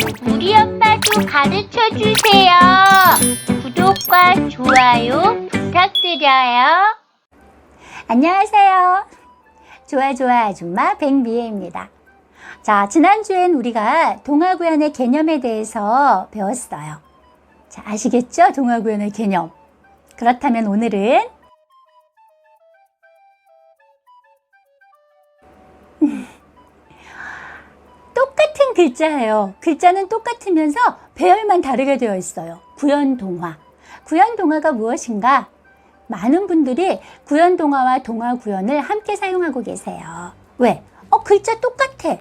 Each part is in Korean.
우리 엄마도 가르쳐 주세요. 구독과 좋아요 부탁드려요. 안녕하세요. 좋아 좋아 아줌마 백미애입니다. 자, 지난주엔 우리가 동화구연의 개념에 대해서 배웠어요. 자, 아시겠죠? 동화구연의 개념. 그렇다면 오늘은 똑같은 글자예요. 글자는 똑같으면서 배열만 다르게 되어 있어요. 구연동화. 구연동화가 무엇인가? 많은 분들이 구연동화와 동화구연을 함께 사용하고 계세요. 왜? 어, 글자 똑같아.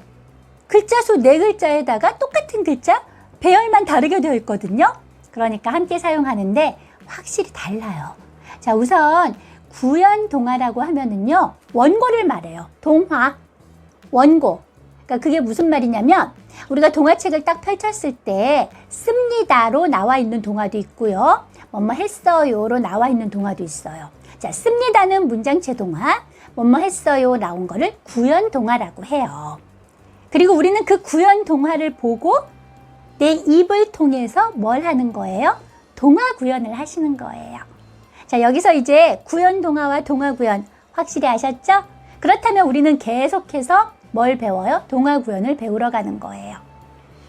글자 수 네 글자에다가 똑같은 글자, 배열만 다르게 되어 있거든요. 그러니까 함께 사용하는데 확실히 달라요. 자, 우선 구연 동화라고 하면은요, 원고를 말해요. 동화. 원고. 그러니까 그게 무슨 말이냐면 우리가 동화책을 딱 펼쳤을 때 씁니다로 나와 있는 동화도 있고요. 뭐뭐 했어요로 나와 있는 동화도 있어요. 자, 씁니다는 문장체 동화, 뭐뭐 했어요 나온 거를 구연 동화라고 해요. 그리고 우리는 그 구연 동화를 보고 내 입을 통해서 뭘 하는 거예요? 동화 구연을 하시는 거예요. 자, 여기서 이제 구연 동화와 동화 구연 확실히 아셨죠? 그렇다면 우리는 계속해서 뭘 배워요? 동화 구연을 배우러 가는 거예요.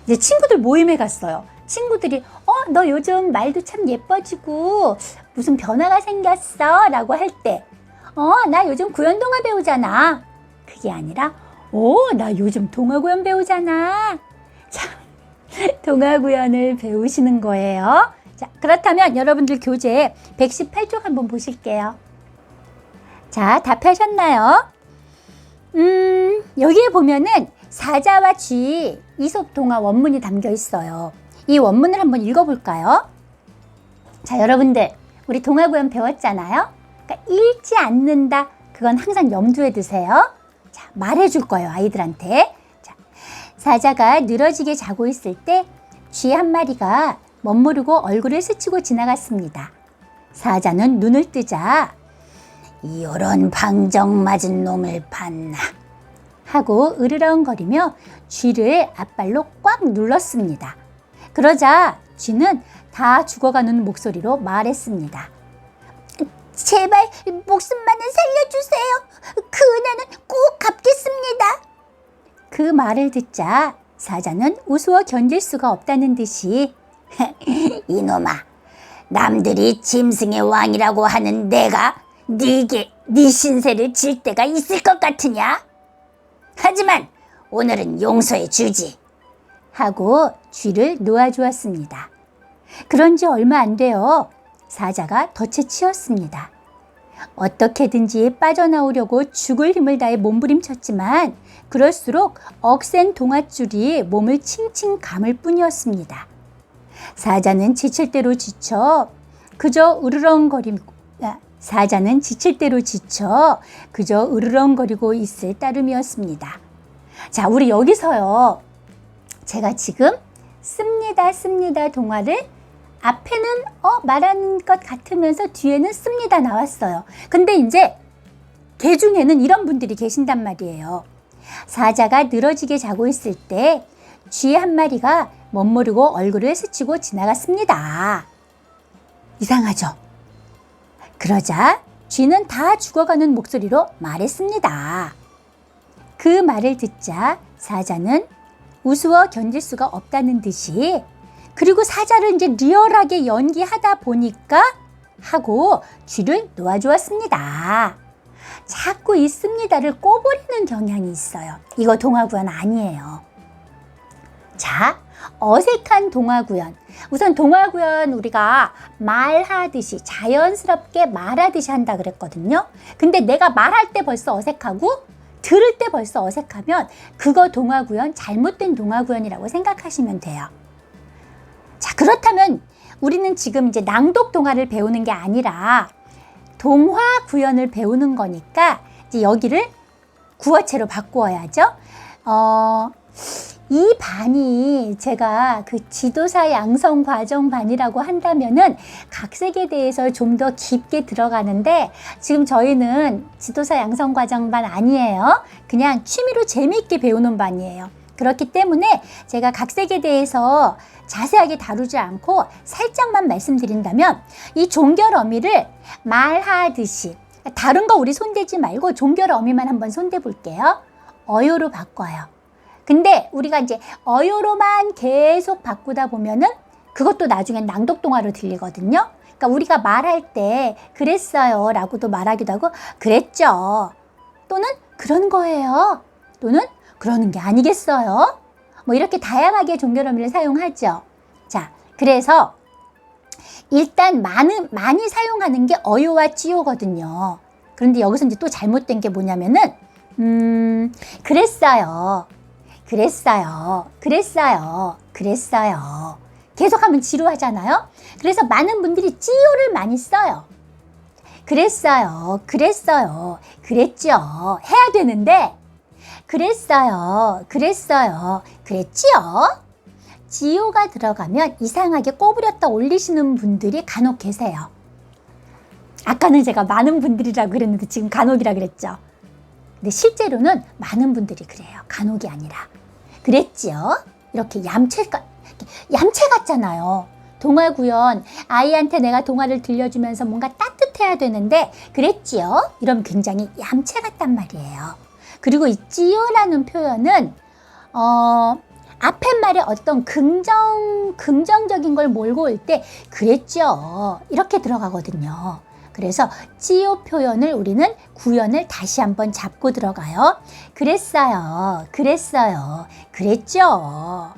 이제 친구들 모임에 갔어요. 친구들이 어, 너 요즘 말도 참 예뻐지고 무슨 변화가 생겼어? 라고 할 때, 어, 나 요즘 구연 동화 배우잖아. 그게 아니라, 오, 나 요즘 동화 구연 배우잖아. 참, 동화 구연을 배우시는 거예요. 자, 그렇다면 여러분들 교재 118쪽 한번 보실게요. 자, 답하셨나요? 음, 여기에 보면은 사자와 쥐 이솝 동화 원문이 담겨 있어요. 이 원문을 한번 읽어볼까요? 자, 여러분들, 우리 동화 구연 배웠잖아요? 그러니까 읽지 않는다. 그건 항상 염두에 두세요. 자, 말해줄 거예요, 아이들한테. 자, 사자가 늘어지게 자고 있을 때 쥐 한 마리가 멋모르고 얼굴을 스치고 지나갔습니다. 사자는 눈을 뜨자 이런 방정 맞은 놈을 봤나 하고 으르렁거리며 쥐를 앞발로 꽉 눌렀습니다. 그러자 쥐는 다 죽어가는 목소리로 말했습니다. 제발 목숨만은 살려주세요. 그 은혜는 꼭 갚겠습니다. 그 말을 듣자 사자는 우스워 견딜 수가 없다는 듯이 이놈아 남들이 짐승의 왕이라고 하는 내가 네게 네 신세를 질 때가 있을 것 같으냐? 하지만 오늘은 용서해 주지. 하고 쥐를 놓아주었습니다. 그런 지 얼마 안 돼요. 사자가 덫에 치였습니다. 어떻게든지 빠져나오려고 죽을 힘을 다해 몸부림쳤지만 그럴수록 억센 동아줄이 몸을 칭칭 감을 뿐이었습니다. 사자는 지칠 대로 지쳐 그저 으르렁거리고 아, 사자는 지칠 대로 지쳐 그저 으르렁거리고 있을 따름이었습니다. 자, 우리 여기서요. 제가 지금 씁니다, 씁니다 동화를 앞에는 어 말하는 것 같으면서 뒤에는 씁니다 나왔어요. 근데 이제 개 중에는 이런 분들이 계신단 말이에요. 사자가 늘어지게 자고 있을 때 쥐 한 마리가 멋모르고 얼굴을 스치고 지나갔습니다. 이상하죠? 그러자 쥐는 다 죽어가는 목소리로 말했습니다. 그 말을 듣자 사자는 우스워 견딜 수가 없다는 듯이 그리고 사자를 이제 리얼하게 연기하다 보니까 하고 쥐를 놓아주었습니다. 자꾸 있습니다를 꼬부리는 경향이 있어요. 이거 동화구연 아니에요. 자, 어색한 동화구연. 우선 동화구연 우리가 말하듯이 자연스럽게 말하듯이 한다 그랬거든요. 근데 내가 말할 때 벌써 어색하고 들을 때 벌써 어색하면 그거 동화구연 잘못된 동화구연이라고 생각하시면 돼요. 자, 그렇다면 우리는 지금 이제 낭독 동화를 배우는 게 아니라 동화 구연을 배우는 거니까 이제 여기를 구어체로 바꾸어야죠. 어, 이 반이 제가 그 지도사 양성 과정 반이라고 한다면은 각색에 대해서 좀 더 깊게 들어가는데 지금 저희는 지도사 양성 과정 반 아니에요. 그냥 취미로 재미있게 배우는 반이에요. 그렇기 때문에 제가 각색에 대해서 자세하게 다루지 않고 살짝만 말씀드린다면 이 종결 어미를 말하듯이 다른 거 우리 손대지 말고 종결 어미만 한번 손대 볼게요. 어요로 바꿔요. 근데 우리가 이제 어요로만 계속 바꾸다 보면은 그것도 나중엔 낭독 동화로 들리거든요. 그러니까 우리가 말할 때 그랬어요 라고도 말하기도 하고 그랬죠. 또는 그런 거예요. 또는 그러는 게 아니겠어요. 뭐 이렇게 다양하게 종결어미를 사용하죠. 자, 그래서 일단 많은, 많이 사용하는 게 어요와 찌요거든요. 그런데 여기서 이제 또 잘못된 게 뭐냐면은, 음, 그랬어요. 그랬어요. 그랬어요. 그랬어요. 계속하면 지루하잖아요. 그래서 많은 분들이 찌요를 많이 써요. 그랬어요. 그랬어요. 그랬죠. 해야 되는데, 그랬어요. 그랬어요. 그랬지요. 지요가 들어가면 이상하게 꼬부렸다 올리시는 분들이 간혹 계세요. 아까는 제가 많은 분들이라고 그랬는데 지금 간혹이라 그랬죠. 근데 실제로는 많은 분들이 그래요. 간혹이 아니라. 그랬지요. 이렇게 얌체가, 얌체 같잖아요. 동화 구연 아이한테 내가 동화를 들려주면서 뭔가 따뜻해야 되는데 그랬지요. 이러면 굉장히 얌체 같단 말이에요. 그리고 이 찌요라는 표현은 어 앞에 말에 어떤 긍정 긍정적인 걸 몰고 올 때 그랬죠. 이렇게 들어가거든요. 그래서 찌요 표현을 우리는 구연을 다시 한번 잡고 들어가요. 그랬어요. 그랬어요. 그랬죠.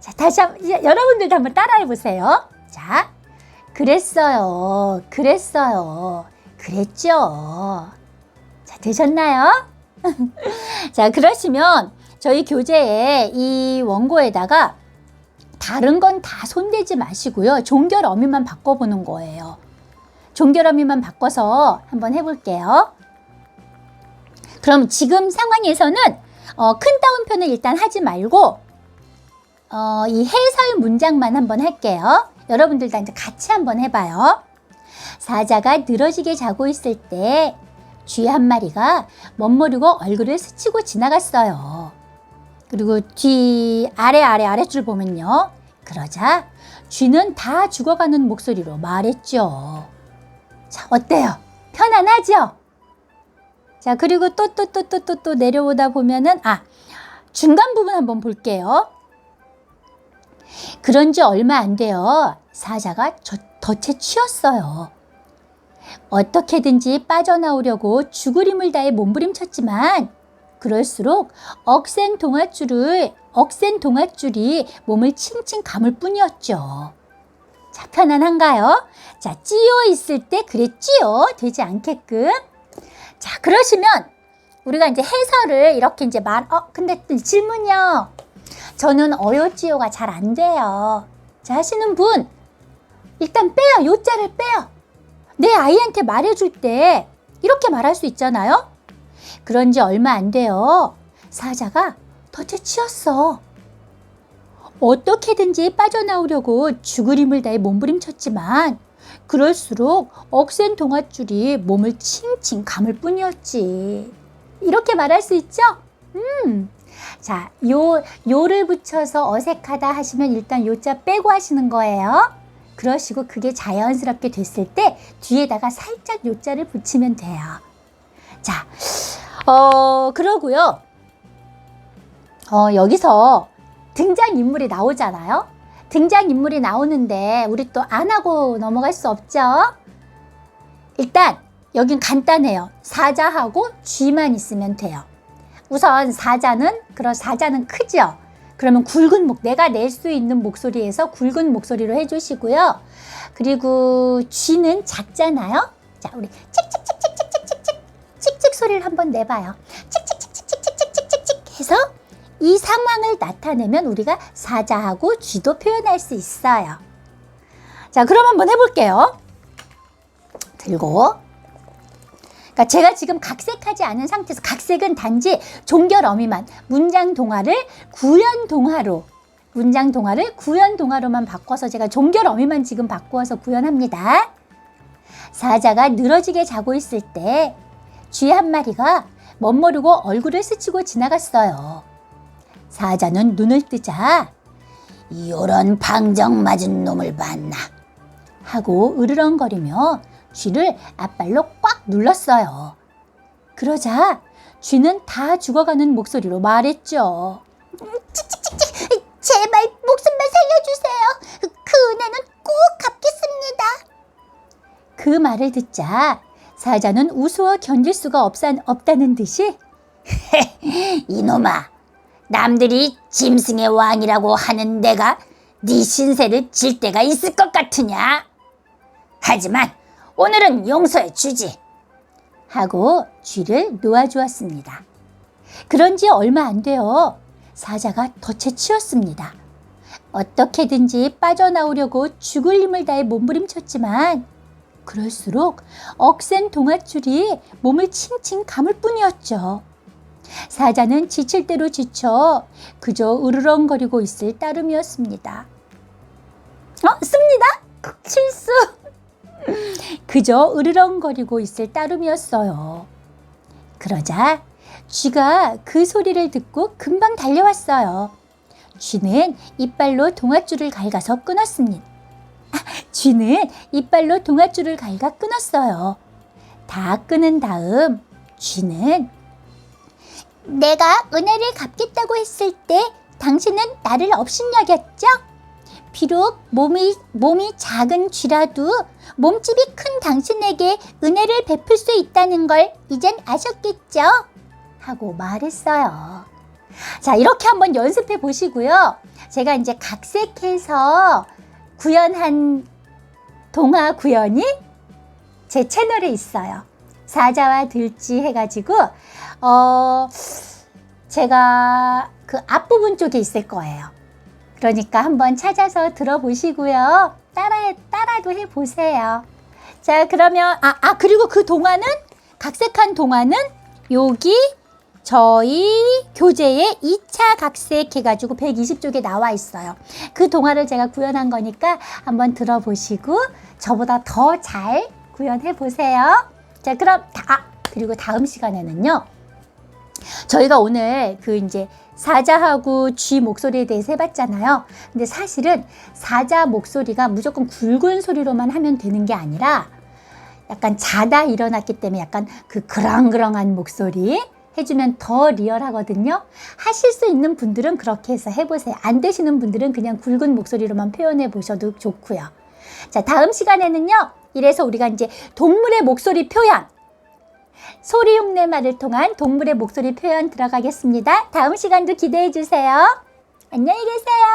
자, 다시 한 번, 여러분들도 한번 따라해 보세요. 자, 그랬어요. 그랬어요. 그랬죠. 자, 되셨나요? 자, 그러시면 저희 교재에 이 원고에다가 다른 건 다 손대지 마시고요. 종결 어미만 바꿔보는 거예요. 종결 어미만 바꿔서 한번 해볼게요. 그럼 지금 상황에서는 어, 큰 따옴표는 일단 하지 말고 어, 이 해설 문장만 한번 할게요. 여러분들도 이제 같이 한번 해봐요. 사자가 늘어지게 자고 있을 때 쥐 한 마리가 멋모르고 얼굴을 스치고 지나갔어요. 그리고 뒤 아래 아래 아래줄 보면요. 그러자 쥐는 다 죽어가는 목소리로 말했죠. 자, 어때요? 편안하죠? 자, 그리고 또 또 또 또 또 또 내려오다 보면은 아, 중간 부분 한번 볼게요. 그런 지 얼마 안 돼요. 사자가 저, 덫에 취었어요. 어떻게든지 빠져나오려고 죽으림을 다해 몸부림쳤지만 그럴수록 억센 동아줄을 억센 동아줄이 몸을 칭칭 감을 뿐이었죠. 자, 편안한가요? 자, 찌어 있을 때 그랬지요. 되지 않게끔. 자, 그러시면 우리가 이제 해설을 이렇게 이제 말, 어, 근데 질문이요. 저는 어요찌요가 잘 안 돼요. 자, 하시는 분, 일단 빼요. 요 자를 빼요. 내 아이한테 말해줄 때 이렇게 말할 수 있잖아요. 그런 지 얼마 안 돼요. 사자가 덫에 치였어. 어떻게든지 빠져나오려고 죽으림을 다해 몸부림쳤지만 그럴수록 억센 동아줄이 몸을 칭칭 감을 뿐이었지. 이렇게 말할 수 있죠? 음. 자, 요, 요를 붙여서 어색하다 하시면 일단 요자 빼고 하시는 거예요. 그러시고 그게 자연스럽게 됐을 때 뒤에다가 살짝 요자를 붙이면 돼요. 자, 어, 그러고요. 어, 여기서 등장인물이 나오잖아요. 등장인물이 나오는데 우리 또 안 하고 넘어갈 수 없죠. 일단 여긴 간단해요. 사자하고 쥐만 있으면 돼요. 우선 사자는 그런 사자는 크죠. 그러면 굵은 목 내가 낼 수 있는 목소리에서 굵은 목소리로 해주시고요. 그리고 쥐는 작잖아요. 자 우리 칙칙칙칙칙칙칙칙 칙칙 소리를 한번 내봐요. 해서 이 상황을 나타내면 우리가 사자하고 쥐도 표현할 수 있어요. 자 그럼 한번 해볼게요. 들고 그러니까 제가 지금 각색하지 않은 상태에서 각색은 단지 종결 어미만 문장 동화를 구연 동화로 문장 동화를 구연 동화로만 바꿔서 제가 종결 어미만 지금 바꾸어서 구현합니다. 사자가 늘어지게 자고 있을 때 쥐 한 마리가 멋모르고 얼굴을 스치고 지나갔어요. 사자는 눈을 뜨자 이런 방정 맞은 놈을 봤나 하고 으르렁거리며 쥐를 앞발로 꽉 눌렀어요. 그러자 쥐는 다 죽어가는 목소리로 말했죠. 찌찌찌찌 제발 목숨만 살려주세요. 그 은혜는 꼭 갚겠습니다. 그 말을 듣자 사자는 우스워 견딜 수가 없산, 없다는 듯이 이놈아 남들이 짐승의 왕이라고 하는 내가 네 신세를 질 때가 있을 것 같으냐? 하지만 오늘은 용서해 주지. 하고 쥐를 놓아주었습니다. 그런 지 얼마 안 돼요. 사자가 덫에 치였습니다. 어떻게든지 빠져나오려고 죽을 힘을 다해 몸부림쳤지만 그럴수록 억센 동아줄이 몸을 칭칭 감을 뿐이었죠. 사자는 지칠 대로 지쳐 그저 으르렁거리고 있을 따름이었습니다. 어, 씁니다. 실수. 그저 으르렁거리고 있을 따름이었어요. 그러자 쥐가 그 소리를 듣고 금방 달려왔어요. 쥐는 이빨로 동아줄을 갉아서 끊었습니다. 아, 쥐는 이빨로 동아줄을 갉아 끊었어요. 다 끊은 다음 쥐는 내가 은혜를 갚겠다고 했을 때 당신은 나를 업신여겼죠? 비록 몸이, 몸이 작은 쥐라도 몸집이 큰 당신에게 은혜를 베풀 수 있다는 걸 이젠 아셨겠죠? 하고 말했어요. 자, 이렇게 한번 연습해 보시고요. 제가 이제 각색해서 구현한 동화 구현이 제 채널에 있어요. 사자와 들쥐 해가지고, 어, 제가 그 앞부분 쪽에 있을 거예요. 그러니까 한번 찾아서 들어보시고요. 따라, 따라도 해 보세요. 자, 그러면, 아, 아, 그리고 그 동화는, 각색한 동화는 여기 저희 교재에 2차 각색해가지고 120쪽에 나와 있어요. 그 동화를 제가 구현한 거니까 한번 들어보시고 저보다 더 잘 구현해 보세요. 자, 그럼 다, 아, 그리고 다음 시간에는요. 저희가 오늘 그 이제 사자하고 쥐 목소리에 대해서 해봤잖아요. 근데 사실은 사자 목소리가 무조건 굵은 소리로만 하면 되는 게 아니라 약간 자다 일어났기 때문에 약간 그 그렁그렁한 목소리 해주면 더 리얼하거든요. 하실 수 있는 분들은 그렇게 해서 해보세요. 안 되시는 분들은 그냥 굵은 목소리로만 표현해 보셔도 좋고요. 자, 다음 시간에는요. 이래서 우리가 이제 동물의 목소리 표현, 소리 흉내 말을 통한 동물의 목소리 표현 들어가겠습니다. 다음 시간도 기대해 주세요. 안녕히 계세요.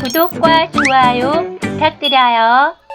구독과 좋아요 부탁드려요.